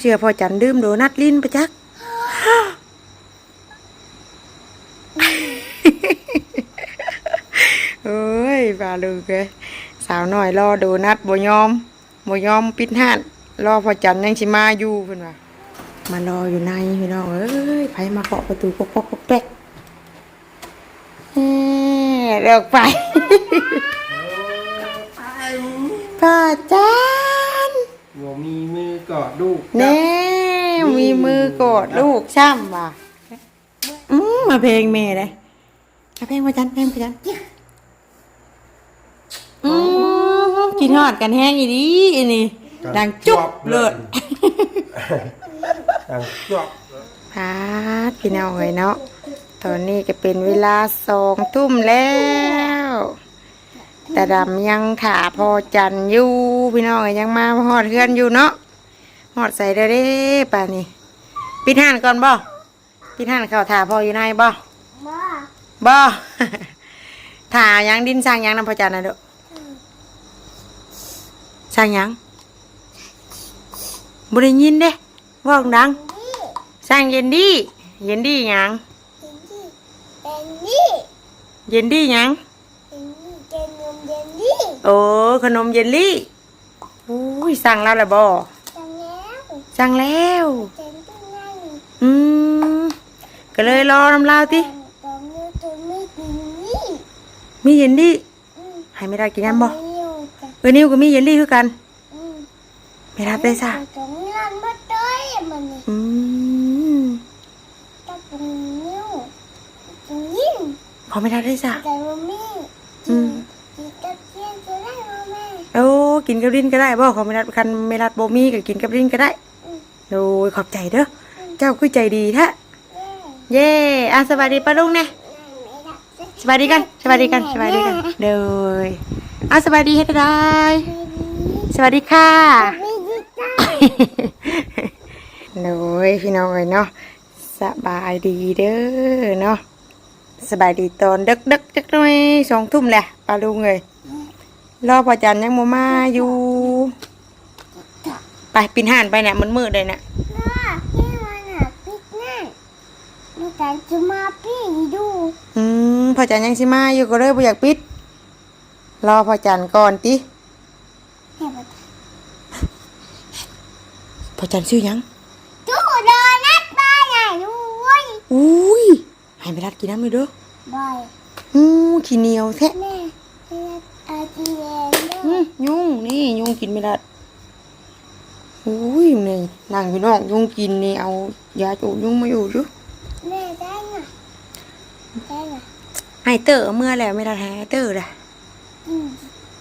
เชื่อพอจันดื่มโดนัทลิ้นไปจักเอ้ยบาลูกเอ้ยสาวน้อยรอโดนัทบ่ยอมบ่ยอมปิดห้านรอพอจันยังสิมาอยู่เพิ่นว่ามารออยู่ในพี่น้องเอ้ยไผมาเคาะประตูปอกปอกปอกแป๊กเอ้ยเลิกไปพ่อจัน หัวมีมือกอดลูกแน่มีมือกอดลูกช่ำว่ะอืมมาเพลงเมย์เลยมาเพลงพ่อจันเพลงพ่อจันอืมกินฮอดกันแห้งอีดีอีนี่ดังจุ๊บเลิศดังจวบพาดพี่น้องเอ้ยเนาะตอนนี้ก็เป็นเวลาสองทุ่มแล้ว แต่ดำยังถาพอจันอยู่ พี่น้องเอ้ยยังมาหอดเพื่อนอยู่เนาะหอดใส่เด้อเด้ป่านนี้ปิดห้านก่อนบ่ปิดห้านเข้าถาพออยู่ในบ่บ่ถายังดินสร้างยังนำพอจันนะเด้อสร้างยังบ่ได้ยินเด้เว่าดังสร้างเย็นดีเย็นดีหยังเป็นนี่เย็นดีหยังเป็นนี่เจนนมเจนนี่โอ้ขนมเยลลี่ อุ้ยสั่งแล้วละบ่จังแล้วสั่งแล้วเจนตัวนั่งอืมก็เลยรอน้ำลาวติตอนนี้ตัวไม่กินนี่มีเยลลี่อืมให้ไม่ได้กินน้ำบ่ไม่อยู่จ้ะเออนิวก็มีเยลลี่คือกันอืมไม่ได้ได้ซะตรงนั้นมาต้อยมันนี่อืมตะตรงนิ้วตรงยิ้มพอไม่ได้ได้ซะแต่ว่ามีอืม โอ้กินกับดินก็ได้บ่ขอไม่รัดคันไม่รัดบ่มีก็กินกับดินก็ได้อืมโอ้ยขอบใจเด้อเจ้าคือใจดีแท้แม่เย่อะสวัสดีป้าลุงเนี่ยไม่ได้สวัสดีกันสวัสดีกันสวัสดีกันเด้ออะสวัสดีเฮ็ดได้สวัสดีค่ะไม่ได้จ้าโน้ยพี่น้องเอ้ยเนาะสบายดีเด้อเนาะสบายดีตอนดึกดึกๆจักหน่อยสองทุ่มแหละปลาลุงเอ้ย รอพอจันยังโมมาอยู่ไปปินห่านไปเนี่ยมันมืดเลยเนี่ยว่าพี่มันอะปิดแน่มีการจะมาพี่ดูอืมพอจันยังสิมาอยู่ก็เลยบ่อยากปิด รอพอจันก่อนติให้มาพอจันชื่อหยังดูโดนัทบ้านไหนดูเว้ยอุ้ยให้ไปรัดกินน้ำเลยเด้อบอยอือขี้เหนียวแท้แม่ แม่อาจีเอ็นอืมยุงนี่ยุงกินไม่ได้อุ้ยนี่นั่งอยู่นอกยุงกินนี่เอายาจูดยุงมาอยู่จุแม่ได้น่ะได้น่ะให้เตอร์เอาเมื่อแล้วไม่ได้ให้เตอร์ละอืม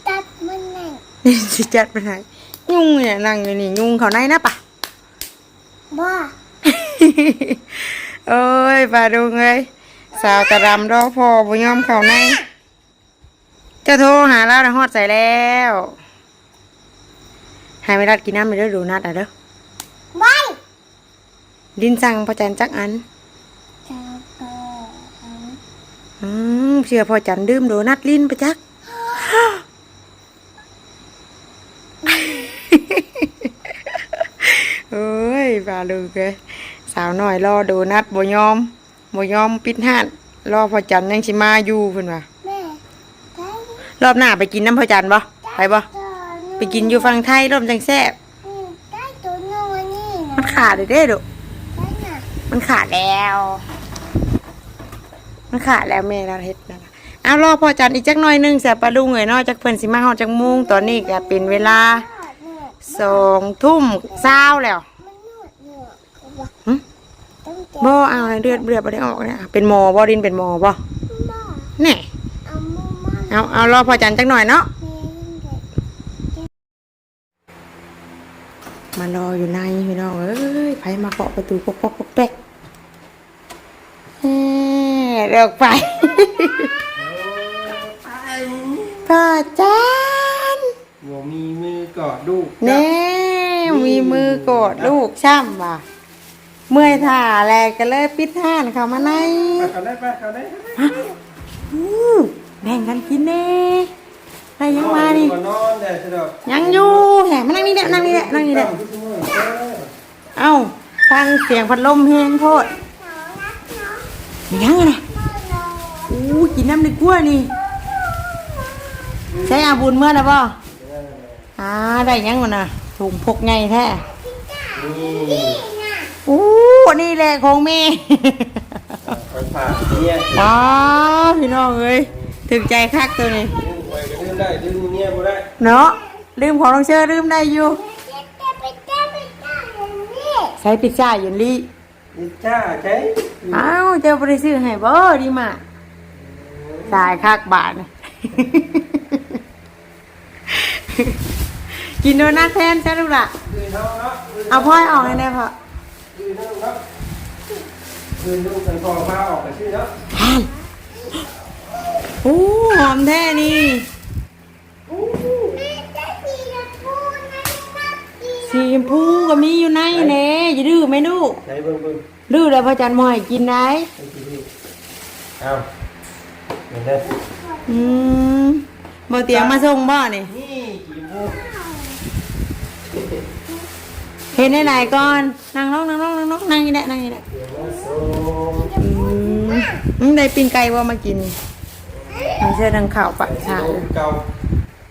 ตัดมันแน่นี่สิจัดไปไหนยุงเนี่ยนั่งอยู่นี่ยุงเขาในนะปะบ้าเอ้ยปลาดุงเอ้ยสาวตะรำรอพอบุยอมเขาใน จะโทรหาเราในฮอดใส่แล้วให้ไม่รัดกินน้ำไม่ได้ดูนัดอะเด้อไปดินสั่งพอจันจักอันเจ้าก็อืมเชื่อพอจันดื่มโดนัทลิ้นไปจักเอ้ยปลาลูกเอ้ยสาวน้อยรอโดนัทบ่ยอมบ่ยอมปิดห้านรอพอจันยังสิมาอยู่เพิ่นว่าแม่ได้ รอบหน้าไปกินน้ำพอจันบ่ไปบ่ตัวไปกินอยู่ฝั่งไทยรอบจังแซ่บอืมได้ตัวนู้นนี่มันนะขาดเลยเด้ดุได้น่ะมันขาดแล้ว มันขาดแล้วแม่เราเฮ็ดนะคะเอารอพอจันอีกจักหน่อยหนึงแซ่บปลาลุงเอ้ยเนาะจักเพิ่นสิมาฮอดจักโมงตอนนี้ก็เป็นเวลาเนี่ยสองทุ่มเช้าแล้วมันนวดเนี่ยเขาบอกหึต้องเจ็บบ่เอาเลือดเลือดบ่ได้ออกเนี่ยเป็นหมอบ่ดินเป็นหมอบ่บ้าแน่เอามือมา เอาเอารอพอจันจักหน่อยเนาะเลี้ยงเด็กมารออยู่ในพี่น้องเอ้ยไผมาเคาะประตูปอกปอกปอกแป๊กเอ้ยเลิกไปพ่อจันหัวมีมือกอดลูกแน่มีมือกอดลูกช่ำว่ะเมื่อยท่าแลก็เลยปิดห้านเข้ามาในไปเขาได้ไปเขาได้อู้แบ่งกันกินแน่อะไรยังมานี่ นอนได้สะดอกยังอยู่แหมมานั่งนี่แหละนั่งนี่แหละนั่งนี่แหละฟังเสียงพัดลมแห้งโพดน้องรักน้องยังไงนะน้องอู้กินน้ำดีกว่านี่ ใช้อาบุญเมื่อนะบ่อ่าได้ยังมันน่ะถุงพกไงแท้นี่นี่นะอู้นี่แหละของแม่ ไปฝากเนี่ย ว้าพี่น้องเอ้ย ถึกใจคักตัวนี้ดึงไปก็ดึงได้ดึงเนี่ยบ่ได้เนาะลืมของน้องเชอลืมได้อยู่เจ๊เจ๊ไปเจ๊ไปเจ๊อย่างนี้ใช้พิซซ่าอยู่ลี่นี่จ้าใช่อ้าวเจ้าบริซื้อให้บ่ดีมากสายคักบาทน่ะกินโดนัทแทนใช่ลูกล่ะคือเนาะเนาะเอาพ่อยออกให้ได้พอคือเนาะเนาะคือลูกกันพอมาออกไปชื่อเนาะ โอ้หอมแท้นี่แม่จะสีชมพูนะนักกีสีชมพูก็มีอยู่ในเน่อย่าดื้อไหมลูกไหนเบิ่งเบิ่งดื้อแล้วพ่อจันมอยกินได้ไอ้ที่นี่เอาเห็นได้อืมบ่เตียงมาส่งบ่นี่นี่กี่โมงเห็นได้ไหนก่อนนั่งลงนั่งลงนั่งลงนั่งนี่แหละนั่งนี่แหละเดี๋ยวมาส่งอืมอืมได้ปิ้งไก่บ่มากิน นี่มันเชื่อดังข่าวปะชาเก่า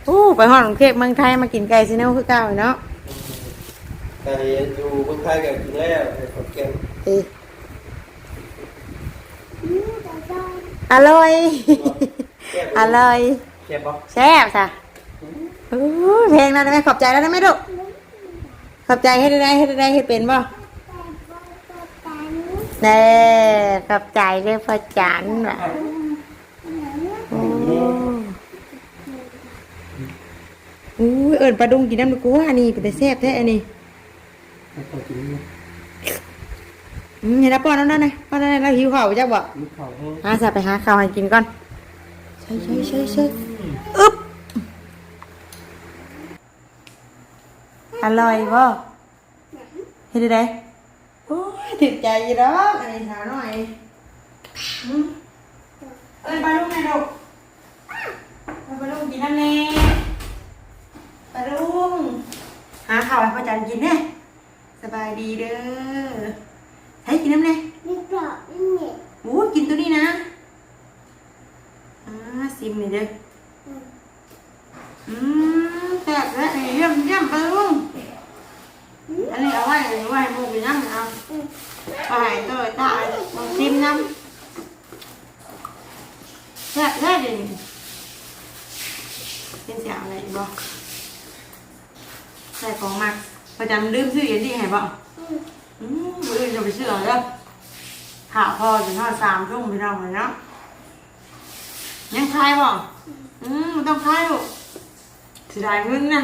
โอ้ไปฮอดกรุงเทพเมืองไทยมากินไก่ซิเนาคือเก่าเนาะแต่อยู่เมืองไทยก็กินแล้วไอ้ขอนแก่นเอ้ยนี่จะโดนอร่อยอร่อยแซ่บบ่แซ่บจ้ะโอ้ยเพลงนั้นได้ไหมขอบใจแล้วได้ไหมลูกขอบใจให้ได้ให้ได้ให้เป็นบ่แต่บนตัวตันแน่ขอบใจด้วยพ่อจันว่ะโอ้ อู้ยเอิญปลาดุงกินน้ำดูกูว่านี่เป็นแต่แซ่บแท้อันนี้อืมเห็นแล้วป้อนน้ำนั่นนะป้อนน้ำนั่นแล้วหิวข้าวจักบ่มีข้าวแห้งหาสับไปหาข้าวให้กินก่อนใช่ใช่ใช่ใช่อึ๊บอร่อยบ่เห็นได้โอ้ยถึกใจอยี่ดอกอันนี้ถามหน่อยอืมเอ้ยปลาลูกไงลูกเอาปลาลูกกินน้ำแน่ ปลาลูกหาข้าวให้พ่อจันกินเนี่ยสบายดีเด้อให้กินน้ำแน่มีกรอบนี่เนี่ยโอ้ยกินตัวนี้นะอ่าซิมนี่เด้ออืมแซ่บแล้วนี่เยี่ยมเยี่ยมไปลุงอันนี้เอาไว้เอาไว้หมูไปน้ำเอาไปให้ตัวตายลองซิมน้ำแซ่บแท้เดี๋ยวนี้เป็นเสียงอะไรอีกบ่ใส่ ของมักประจำลืมซื้ออย่างที่ให้บ่อืมมืออื่นจะไปซื้อเอาเด้อหาพอถึงทอดสามทุ่มพี่น้องเลยเนาะยังคายบ่อืมมันต้องคายลูกเสียดายเงินนะ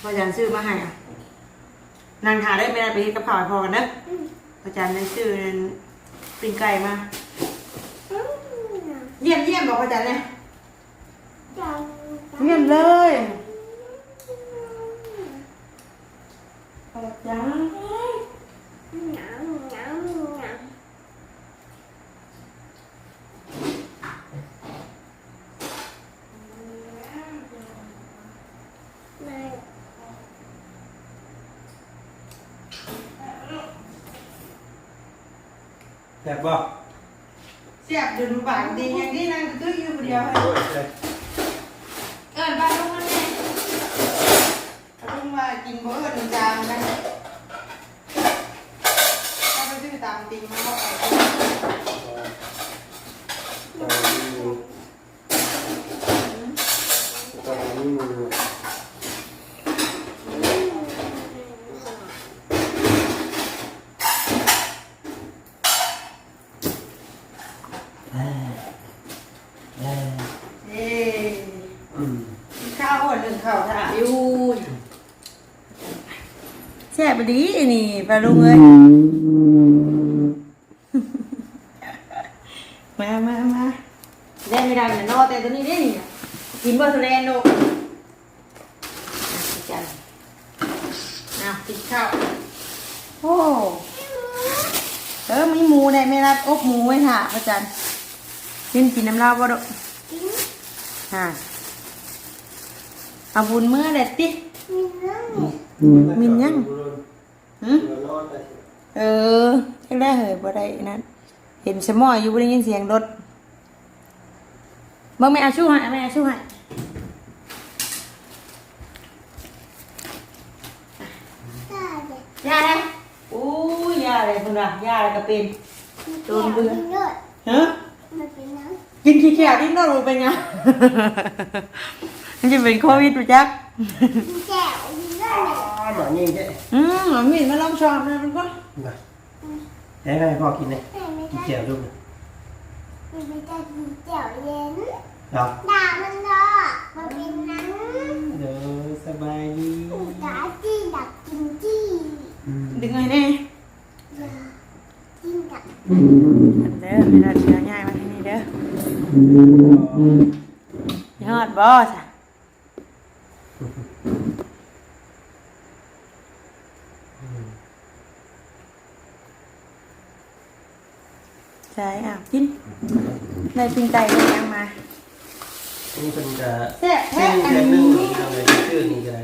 พออาจารย์ซื้อมาให้อะนางหาได้ไม่ได้ไปเฮ็ดกับข้าวให้พอกันเด้อพออาจารย์ได้ซื้อนั่นปิ้งไก่มาอืมเยี่ยมเยี่ยมบอกพออาจารย์เนี่ยจังเยี่ยมเลยพออาจารย์ หนาวหนาวหนาวไม่ แซ่บบ่ เสียบเดินบางดีอย่างนี้นั่งตื้ออยู่คนเดียวให้ โอ้ยใช่ เอิญบ้านลุงนั่นเองลุงว่ากินบ่เอิญจามนะถ้าไปซื้อตามติงมันก็เอาไป ตอนนี้ตอนนี้ เอ่อเอ้ยอืมข้าวหัวหนึ่งข้าวถ่ายอยู่แซ่บดีนี่ปลาลุงเอ้ยมามามาได้ไม่ได้เนี่ยนอแต่ตัวนี้ได้นี่กินบ่ทุเรนลูกจันเอากินข้าวโอ้เออมีหมูได้ไม่รับอบหมูไว้ค่ะพระจันทร์ กินกินน้ำเหล้าบ่ดอกกินค่ะเอาบุญเมื่อเด็ดติมีเรื่องเนี่ยมินยังหืมเดี๋ยวนอนไปอเออจังได้เหยบ่ได้นั่นเห็นสมออยู่บ่ได้ยินเสียงรถเบิ่งแม่อาชูให้แม่อาชูให้ได้เลยยาอะไรอู้ยาอะไรพุ่นว่ายาอะไรก็เป็นโดนเบื่อกินด้วยฮะมันเป็นน้ กินขี้เกียจดิ้นนอนรู้เป็นไงมันจะเป็นโควิดรู้จักำกินแจ่วกินด้วยอ๋อหมานี่แค่อืมหมอมีดมาลองชอบนะมันก็มาให้ให้พ่อกินเลยแต่ไม่กินได้เจียวลูกมันไม่ได้กินแจ่วเย็นเนาะด่ามันเถอะมันเป็นน้ำเดี๋ยวสบายดีอุตส่าห์จี้ดักกินจี้อืมดึงไงแน่อย่ากินดักอันเด้อเวลาเชื้อง่ายมาที่นี่เด้อยอดบอสอะใช่อะกินในปิงไก่ก็ยังมานี่เป็นจะแซ่บชื่แท้ออันแถมหนึ่งนี้เราเลยชื่อนี้ก็ได้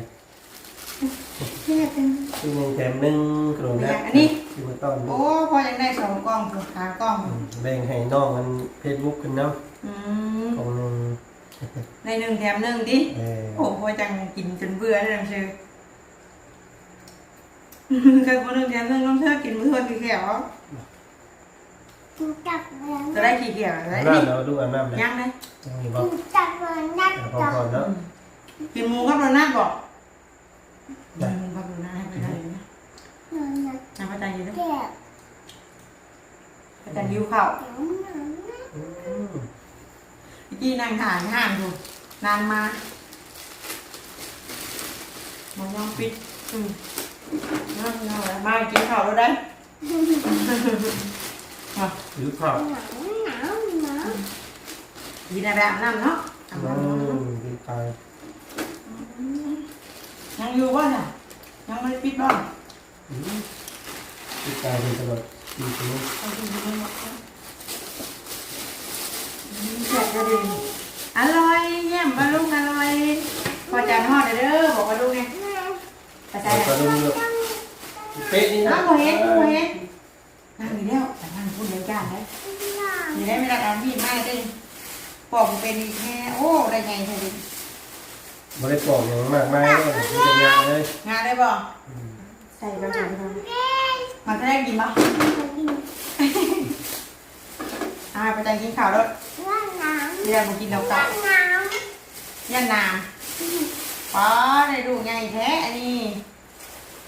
แซ่บจัง ชื่อหนึ่งแถมหนึ่งขนมนะอันนี้ ที่มาต้อนโอ้พอยังได้สองกล้องถูกขากล้องแบ่งให้น้องมันเฟซบุ๊กกันเนาะอืมของหนึ่งในหนึ่งแถมหนึ่งดิเออโอ้พอจังกินจนเบื่อเลยนะเชื่อใครคนหนึ่งแถมหนึ่งต้องเชื่อกินมื้อทวนขี้เขียวกินจับเหมือนจะได้ขี้เขียวได้น้ำนี่เราดูอันน้ำเลยยังเลยยังมีบอกกินจับเหมือนนักพอจับก่อนเนาะกินหมูกับโดนัทบอกกินหมูกับโดนัทให้ไปได้เลยนะ เหมือน นักน้ำพระจันทร์อยู่ด้วยแก่พระจันทร์ยิ้วข้าวแก่เหมือนนักอืมเมื่อกี้นั่งถ่ายห้างอยู่นานมาหมองยองปิดอืมนั่งเอาแล้วมากินข้าวแล้วได้เอาหรือข้าวหนาวหนาวหนาวกินอะไรอาบน้ำเนาะอาบอืน้ำเนาะมดีไปยังอยู่บ้านอะยังไม่ได้ปิดบ้าน อืม ดีไปเป็นตลอดดีตรงนี้เอาอยู่ในหมดแล้วอืมแซ่บเลยอร่อยเยี่ยมมาลุงอร่อยพอจานทอดเด้อบอกมาลุงไงไปใส่แล้วเลยก็ดูเลือกเป๊ะนี่นะน้ำโมเห็นโมเห็นนั่งอยู่แล้วแต่นั่งพูดเดียวกันเลยอยู่ได้ไม่ได้การมีดมากเลยปอกเป็นแค่โอ้ได้ไงเธอดิไม่ได้ปอกอย่างมากมายเลยมีแต่งานเลยงานได้บ่ใส่ไปก่อน มันจะได้กินปะอ่าไปจังกินข้าวแล้วว่าหนาวเรียนมากินเราว่าเก่าหนาวย่านนามป้าได้ดูไงแท้อันนี้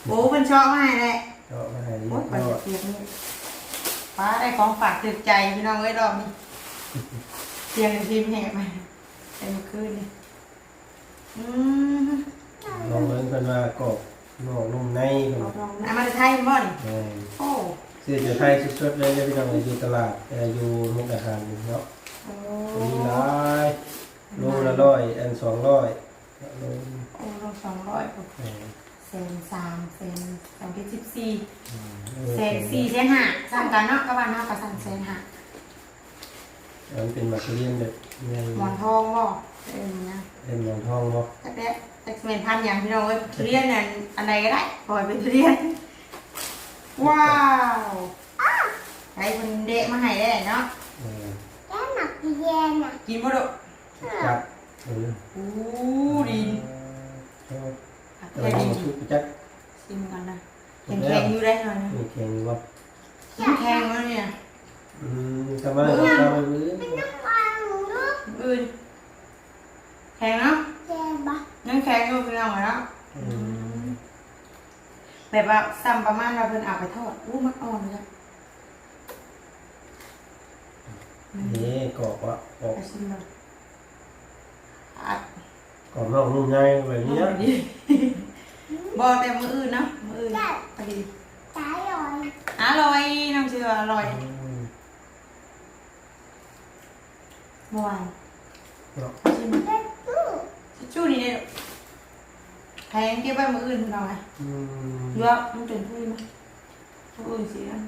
โอ้เป็นชอบมากเลยก็มาให้ดีโอ้ยก็ปัดเสียงนี่ป้าได้ของฝากตึกใจพี่น้องเอ้ยรอบนี้เสียงพิมแหบมาเต็มคืนเลยอืมลองเล่นกันว่ากบ นอกนุ่มในคนลองลองเอามาไทยบ่นี่แม่โอ้เสื้อจะไทยสุดๆเลยเนี่ยพี่น้องอยู่ตลาดเอ่ออยู่มุกดาหารเนาะโอ้มีหลายโลละร้อยอันสองร้อยโลโอ้ลงสองร้อยเออเซนสามเซนสองที่สิบสี่อืมเซนสี่เซนห้าสั่งกันเนาะก็ว่าเนาะก็สั่งเซนห้ามันเป็นมาเรียนแบบไงหมอนทองบ่ เออนะเป็นหมอนทองบ่แต่แต่แต่เมนพันอย่างพี่น้องเอ้ยทุเรียนนั่นอันใดก็ได้ปล่อยเป็นทุเรียน ว้าวใครคนเดะมาให้ได้เนาะเออแก่หนักเย็นอะกินบ่ดุจับเอออู้ดินเออผักแต่แค่ว่าดินชุดจักชิมกันนะแข็งๆอยู่ได้หน่อยนะมีแข็งบ่แข็งๆแล้วเนี่ยอืมทำไมเราไปรื้อเป็นน้ำมันลูกอื่น แข็งเนาะแก่บะยังแข็งอยู่พี่น้องเนาะอืมแบบว่าซ้ำประมาณเราเพิ่นเอาไปทอดอู้มันอ่อนเลยนี่กรอบอะกรอบไปชิมเลยอัดกรอบนอกนุ่มในแบบนี้นะบอแต่มืออื่นเนาะมืออื่นพอดีตายลอยอร่อยน้องเชื่ออร่อยอืมเมื่อวานเนาะ ชิม เป็นตู้ ทิ ชชู่นี่เนี่ยแพงเก็บไว้มืออื่นหน่อยอืมเยอะมันเป็นพื้นมั้ยมืออื่นสินะ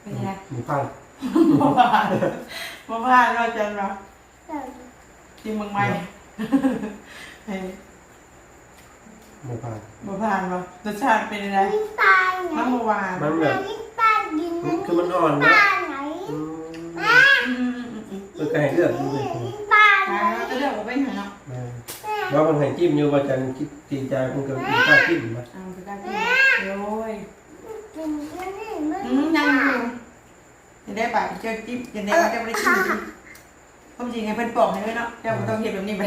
เป็นยังไงหมูพังเมื่อวานเมื่อวานเราจะเนาะเดี๋ยวชิมเมืองใหม่เฮ้ยหมูผ่านบ่ผ่านบ่รสชาติเป็นยังไงกินปลาไหนมันบ่หวานมันแบบกินปลากินมันคือมันอ่อนปนะลาไหนอืมอืมอืมอืม เออก็ให้เลือกดูเลย กินปลาไหน อ่าจะเลือกว่าเป็นหยังเนาะเออแล้วมันให้จิ้มอยู่ว่าจันคิดตีใจมันก็มีข้าวจิ้มนะเอาไปได้กินโอ้ยกินกันนี่มันอืมยังอยู่จะได้ปากเจ้าจิ๊บจะได้ว่าเจ้าบ่ได้กินจริงความจริงไงเพิ่นปอกให้ด้วยเนาะเจ้าบ่ต้องเฮ็ดแบบนี้ไป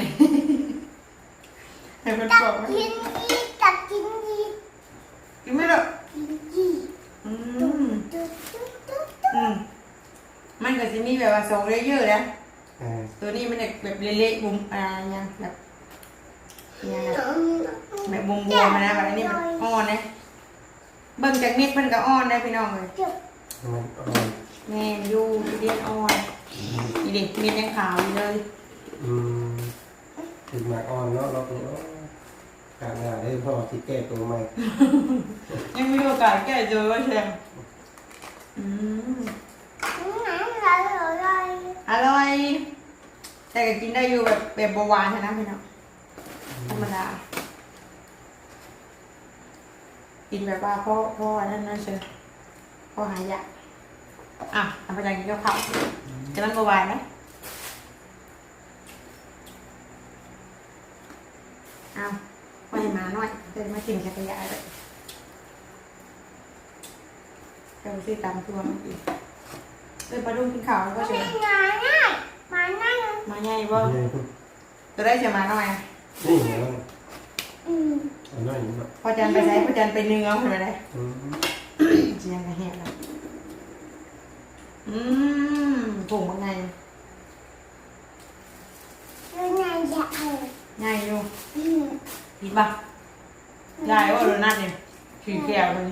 ให้เพิ่นตัปอกกไว้กินอีตักกินอีกินไม่หรอกกินอีอืตุ๊มตุ๊ตุ๊ตุ๊อืมมันก็จะมีแบบว่าสองเลเยอร์นะเออ ตัวนี้มันจะแบบเละๆบุมอ่ายังแบบยังไงแบบบุมบวมๆอะนะแบบอันนี้มันอ่อนนะเบิ่งจากเม็ดมันก็อ่อนได้พี่น้องเลยมันอ่อนแม่นอยู่ทีเดียนอ่อนอีเด็กเม็ดยังขาวอยู่เลยอืมติดหมากอ่อนเนาะเราก็กางงานให้พ่อที่แก้ตัวใหม่ยังไม่มีโอกาสแก้เจอว่าแชมอืมไหน อร่อย แต่ก็กินได้อยู่แบบแบบเบาหวานนะพี่น้องธรรมดา กินแบบว่าพ่อพ่อนั่นนั่นเชียวพ่อหายากอะทำไปจากกินกับข้าจะนั่งบวานไหมเอาไปมาหน่อยเดินมากินแค่ขยะเลยเจ้าซื้อตามตัวมากิน เดินปลาดุกกินข้าวแล้วก็เชียวมาง่ายมาง่ายมาใหญ่บ่จะได้เชียวมาหน่อยอะนี่เห็นไหมอืมอันนั้นอยู่เนาะพอจันไปใช้พอจันไปเนื้อเห็นไหมเลยอืมเจียงกระแหกเลยอืมผงมันไงแล้วนายจะเอาใหญ่อยู่อืม ผิดปะใหญ่ว่าโดนัทเนี่ยขี้แก้วเลย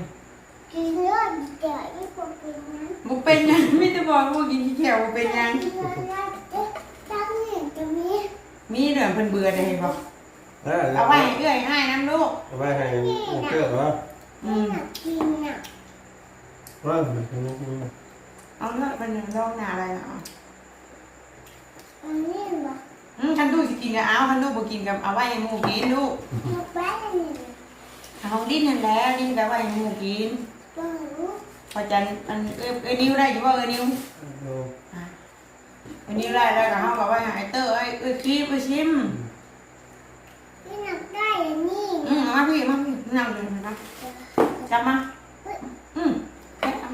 กินเลือดเดี๋ยวอีกคนเป็นนั้นบุเป็นยังไม่จะบอกว่ากินขี้แก้วบุเป็นยัง กินเลือดแล้วตั้งเนี่ยตรงนี้มีเดือนเพิ่นเบื่อเลยเห็นปะเออเอาไว้ให้เอื้อยให้น้ำลูกเอาไว้ให้เกิดว่าอืมอยากกินอะว่ามันเป็นเอาเลือดเป็นหนึ่งรองหน้าอะไรเนาะอันนี้วะอืมคันดูสิกินกับเอาคันดูบ่กินกับเอาไว้ให้หมูกินลูก ลูกแป้งนี่ของดิ้นนั่นแหละดิ้นกับไว้ให้หมูกินก็รู้ พอจันอันเอ้ยเอ้ยนิ้วได้อยู่ว่าเอ้ยนิ้วอะอันนี้ได้แล้วก็เขาบอกว่าไอเตอร์ไอ้เอ้ยคีบไปชิมไม่อยากได้อันนี้อืมมาพี่มาพี่นั่งเลยนะจับมาอืมแค่เอา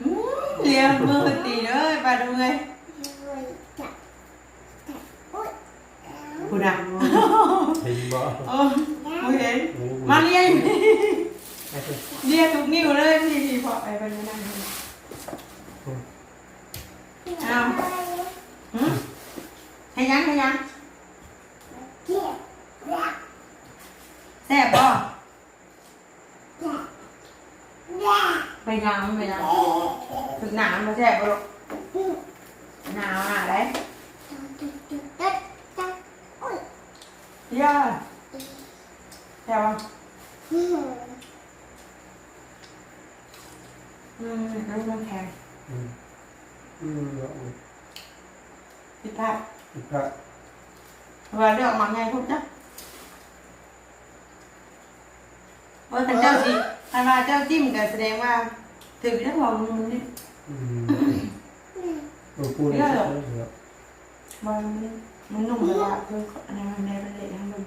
อืมเลี้ยงมือตีเลยไปดูเลยเลยจับจับอุ้ยแล้วคุณอะ เห็นบ่โอ้ไม่เห็นมาเลี้ยง เลี้ยงทุกนิ้วเลยพี่พี่พอไปไปนั่งเลยเอาอืมให้ยังให้ยังแซ่บป่ะไปน้ำไปน้ำถึงน้ำมาแซ่บป่ะลูกหนาวหนาเลยตึ๊ดตึ๊ดตึ๊ดตึ๊ดอุ้ยย่าแซ่บป่ะ อืมอืมน้ำมันแข็งอืมอืมเนาะผิพาดอีกพระเวลาเรื่องมาไงพูดจ้ะว่าแต่เจ้าสิถ้าว่าเจ้าจิ้มก็แสดงว่าถือได้พองของมึงนี่อืมอืมหลวงปู่เนี่ยเนาะมันมันนุ่มเลยอะคืออันนี้มันได้เป็นเละทั้งมึง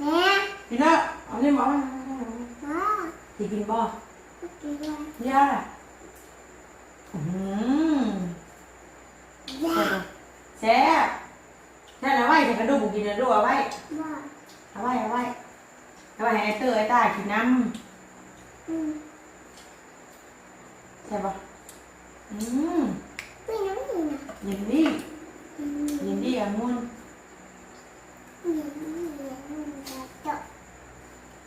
แม่พี่เนาะเอาที่หมอว้าสิกินบ่กินอะไร ย่าอืมยาแซ่บแซ่บเอาไว้แต่กระดูกบุกินกระดูกเอาไว้ว่าเอาไว้เอาไว้เอาไว้ให้ไอ้เตอร์ไอ้ตากินน้อืมำใช่ปะอืมไม่น้ำหนึ่งนะยินดีอืมยินดีอะมุนอืมอืมอืมจะจบ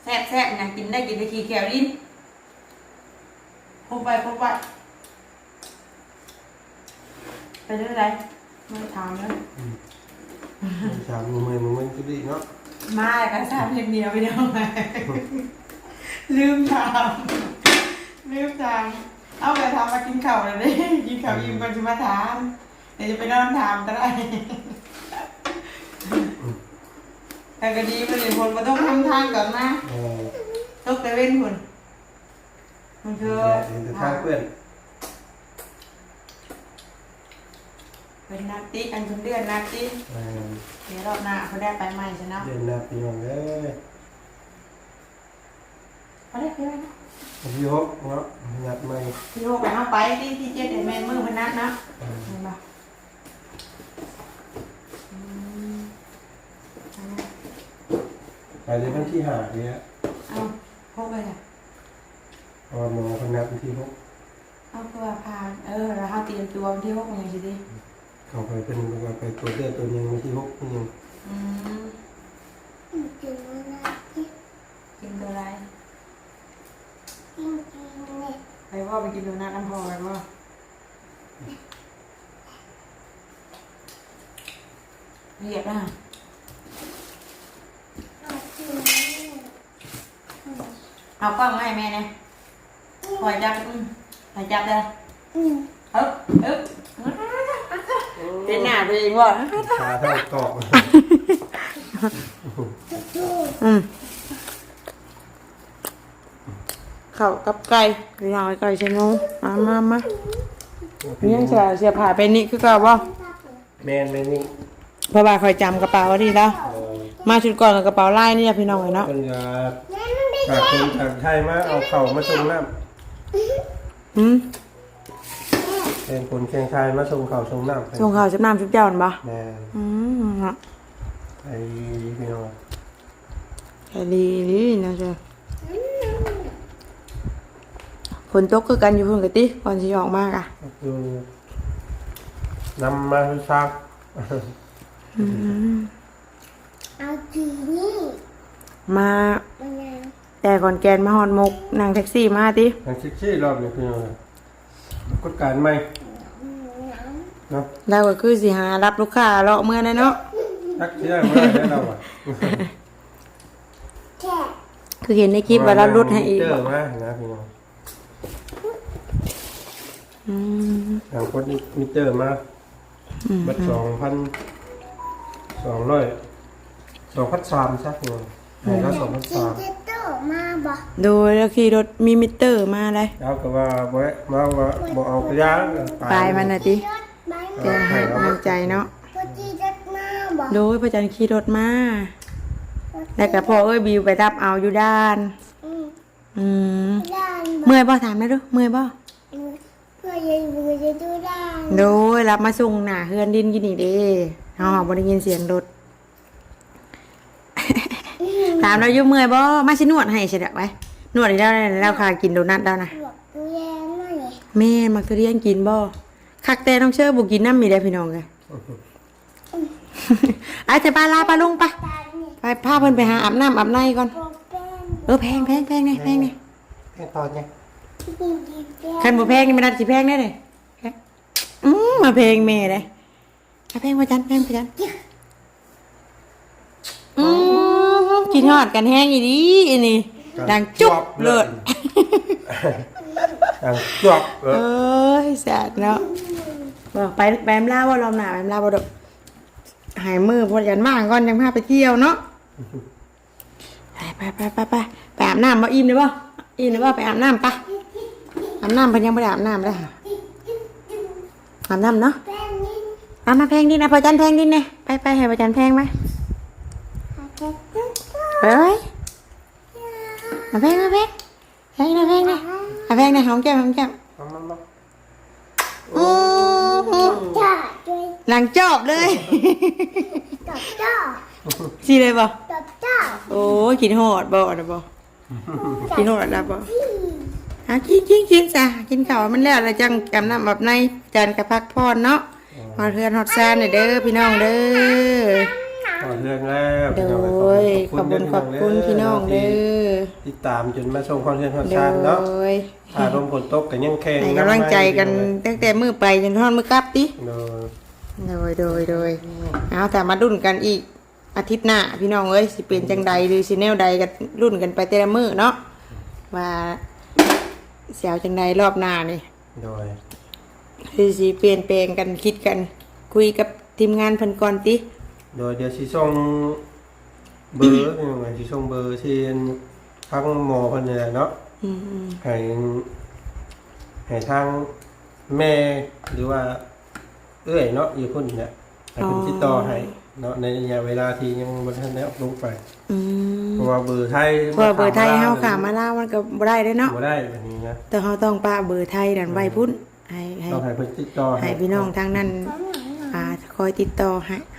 แซ่บแซ่บนะกินได้กินได้ขี้แก้วลิ้นพ บไปพบไปไปเรื่องอะไรไม่ถามเลยสามมือมือมือมันก็ดีเนาะมากันสามเพลงเดียวไปเดียวมาลืมถามลืมถามเอาไปทำมากินข้าวเลยดิกินข้าวยิ้มกันจะมาถามเดี๋ยวจะไปนอนถามก็ได้แต่ก็ดีมันเลยคนมาต้องทำทางกลับมาเออตกแต่เว้นคน มันคือเห็นแต่ทางเพื่อนเป็นนัดติอันเป็นเดือนนัดติเออเดี๋ยวรอบหน้าเขาได้ไปใหม่ใช่ไหมเดือนหน้าปีน้องเด้อเขาได้ไปไหมนะพี่ฮกเนาะนัดใหม่พี่โอไปเอาไปที่ที่เจ็ดเดือนแม่มือพนัดนะเออเห็นปะอืมเอานะไปเลยวันที่ห้าเนี่ย เอาพกไปเลย เพราะว่า หมอคนนัดวันที่หกเอาตัวพาเออแล้วเขาเตรียมตัววันที่หกอย่างสิดิเขาไปเป็นว่าไปตรวจเลือดตัวยังวันที่หกนี่ยังอืม กินนะกิน กินตัวอะไร กินกินเนี่ย ไปว่าไปกินโดนัทน้ำพอไปว่าเรียบนะ เอากิน เอากล้องมาให้แม่เนี่ยคอยจับอืมคอยจับเลย อืม เอ๊บเอ๊บเป็นหน้าตัวเองว่ะขาเท่าเกาะอืมข้าวกับไก่ไปเอาไก่ใช่ไหมมามามานี่ยังเสียเสียผ่าไปนี่คือก่าบ่แมนแมนนี่พราะว่าคอยจำกระเป๋าดีแล้ว มาชุดก่อนกับกระเป๋าไลายนี่พี่น้องเนาะเป็นยาจากคนจากไทยมาเอาเข่ามาชงน้ำอืมำเป็นคนแข่งไทยมาชงเข่าชงน้ำส่งข่าวชุบน้ำชุบเจ้าหนบ่แมนอืมเนาะไอ้พี่น้องแค่ดีดีนะเจ้าฝนตกคือกันอยู่เพิ่นกะติก่อนสิออกมากอะก็คือนำมาซักอืมเอากินนี่มา มันยังแต่ก่อนแกนมาฮอดมุกนั่งแท็กซี่มาติ ทางชิคชี่รอบนี้พี่น้องกฎการใหม่อืมน้ำ เนาะเราก็คือสิหารับลูกค้าเลาะเมื่อนั่นเนาะทักเชื่อมาได้เราอะแค่คือเห็นในคลิปว่าเราลดให้อีกเจอมานะพี่น้องอืมทางคนมิเตอร์มาอืมบัตรสองพันสองร้อยสองพันสามสักหน่อยให้เขาสองพันกินสามเจโต้มาบอกโดยแล้วขี่รถมีมิเตอร์มาเลยแล้วก็ว่าบ่ให้มาว่าบ่เอากระยาปลายมันน่ะติ รถไปแกให้กำลังใจเนาะพอจีรถมาบอกโดยพระจันทร์ขี่รถมาแล้วก็พ่อเอ้ยบิวไปรับเอาอยู่ด้าน อืมอืมด้านบอกเมื่อยบ่ถามได้ดูเมื่อยบ่เพื่อจะเพื่อจะดูด้านโดยรับมาส่งหน้าเฮือนดินกินนี่เด้เฮาบ่ได้ยินเสียงรถถามเราอยู่เมื่อยบ่มาสินวดให้ใช่ดอกไว้นวดให้เราได้แล้วค่ะกินโดนัทแล้วนะบอกดูแลหน่อยแม่มักทุเรียนกินบ่ คักแต่น้องเชื่อบ่กินน้ำมีได้พี่น้องเลยอาจจะปลาลาปลาลุงปะตาเนี่ยไปพาเพิ่นไปหาอาบน้ำอาบในก่อนโปรแป้งเออแพงแพงแพงนี่แพงนี่แค่ตอนเนี่ยกินกินแป้งคันบ่แพงนี่มันน่าสิแพงแน่เลยแพงอืมมาแพงแม่เลยอะแพงว่าจันแพงว่าจันอืมกินฮอดกันแห้งอีดีอันนี้ดังจุ๊บเลิศ ดังจวบเอเออ้ยแสบเนาะบอกไปแปมลาว่ารอบหน้าแปมลาบ่ดอกหายมือพอยันว่างก่อนยังพาไปเที่ยวเนาะไปไปไปไปไปไปอาบน้ำบ่อิ่มเลยบ่อิ่มเลยบ่ไปอาบน้ำปะอาบน้ำเพิ่นยังบ่ได้อาบน้ำเลยค่ะอาบน้ำเนาะแป้งนี่เอามาแพงดินนะพอจันแพงดินเนี่ยไปไปให้พอจันแพงไหมหาแค่ต้นต้นเฮ้ยมาแพงมาแพงแพงนะแพงนะมาแพงนะหอมแก้มหอมแก้มมามามาอืมจ้าด้วยหลังจอบเลยตับจ้าสิเลยบ่ตับจ้าโอ้ยกินหอดบ่นะบ่กินหอดแล้วบ่อะกินกินกินจ้ะกินข้าวมันแล้วแล้วจังกำน้ำแบบในจานกระพักพรเนาะฮอดเทือนฮอดซานเด้อพี่น้องเด้อ ขอเรื่องแล้วโดยขอบคุณขอบคุณพี่น้องเด้อติดตามจนมาส่งคอนเทนต์คอนโดชานเนาะยอารมณ์ฝนตกกันยังแข็งให้กำลังใจกันตั้งแต่มือไปจนทอดมือกลับติโดยโดยโดยโดยเอาแต่มารุ่นกันอีกอาทิตย์หน้าพี่น้องเอ้ยสิเป็นจังใดหรือสิแนวใดกันรุ่นกันไปแต่ละมือเนาะว่าเสียวจังใดรอบหน้านี่โดยคือสิเปลี่ยนแปลงกันคิดกัน คุยกับทีมงานเพิ่นก่อนติ โดยเดี๋ยวสิส่งเบอร์เป็นไงที่ช่องเบอร์ที่ทั้งหมอคนเนี่ยเนาะอืมอืมให้ให้ทางแม่หรือว่าเอื้อยเนาะอยู่คนเนี่ยให้เป็นติดต่อให้เนาะในระยะเวลาที่ยังบ่ทันได้ออกลงไป อืมเพราะว่าเบอร์ไทยเพราะว่าเบอร์ไทยเฮาขามาลาวมันก็บ่ได้เด้เนาะบ่ได้แบบนี้นะแต่เฮาต้องป้าเบอร์ไทยดันไว้พุ่นให้ให้ต้องให้เพิ่นติดต่อให้พี่น้องทางนั้นเขาหนังหนังอ่าคอยติดต่อให้อืม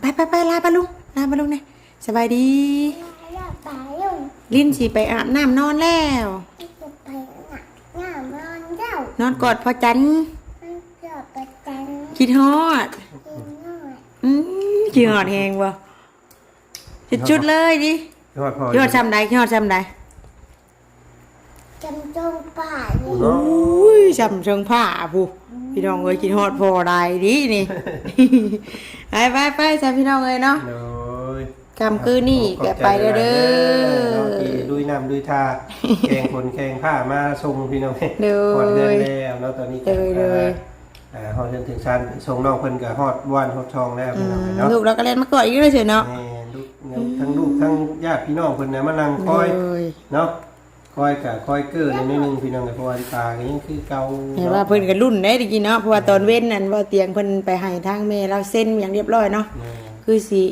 ไปไปไปลาปลุงลาปลุงเนี่ยสบายดี ลิ้นสิไปอาบน้ำนอนแล้ว นอนกอดพ่อจันคิดฮอดกินหน่อยอืมคิดฮอดแฮงบ่จุดๆเลยดิยอดพอคิดฮอดซ้ำใดคิดฮอดซ้ำใดจำจงป่าอุ้ยซ้ำเชิงผ้าผู้ พี่น้องเอ้ยคิดฮอดพอได้ดินี่ ไปไปไปจ้ะพี่น้องเอ้ยเนาะโดยกำคือนี่แกไปเด้อเด้น้องอที่ดุยน้ำดุยทาแกงคนแกงผ้ามาส่งพี่น้องเด้อฮอดเดือนแล้วเนาะตอนนี้ก็เด้อเด้ออ่าฮอดเดือนถึงชั้นส่งน้องเพิ่นก็ฮอดวันฮอดช่องแล้วอืพี่น้องมเนาะ ลูกเราก็เล่นมากอดอีกเลยเฉยเนาะ แม่ลูกทั้งลูกทั้งญาติพี่น้องเพิ่นน่ะมานั่งคอยเลย เนาะ คอยกะคอยเกิดนิดนึงพี่น้องก็เพราะว่าตาก็ยังคือเก่าเห็นว่าเพิ่นก็รุ่นได้ดีกินเนาะเพราะว่าตอนเว้นนั่นว่าเตียงเพิ่นไปให้ทางแม่เราเส้นอย่างเรียบร้อยเนาะแม่คือสิ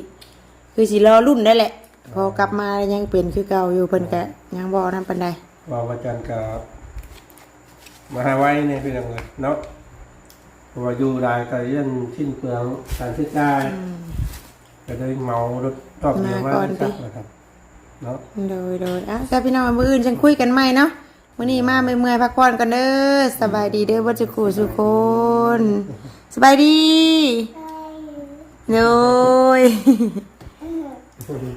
คือสิรอรุ่นได้แหละ พอกลับมายังเป็นคือเก่าอยู่เพิ่นก็ยังบ่นำปานใดว่าวันจันทร์กับมหาไว้เนี่ยพี่น้องเลยเนาะเพราะว่าอยู่ได้ก็เรื่องชิ้นเปลืองการซื้อได้ก็เลยเมารถรอบเดียวมาสักนะครับ เนาะโดยโดยอะจ้าพี่น้องมื้ออื่นจังคุยกันใหม่เนาะมื้อนี้มาเมื่อยๆพักผ่อนกันเด้อสบายดีเด้อบ่จุกูสุกคนสบายดีไปโดยอืม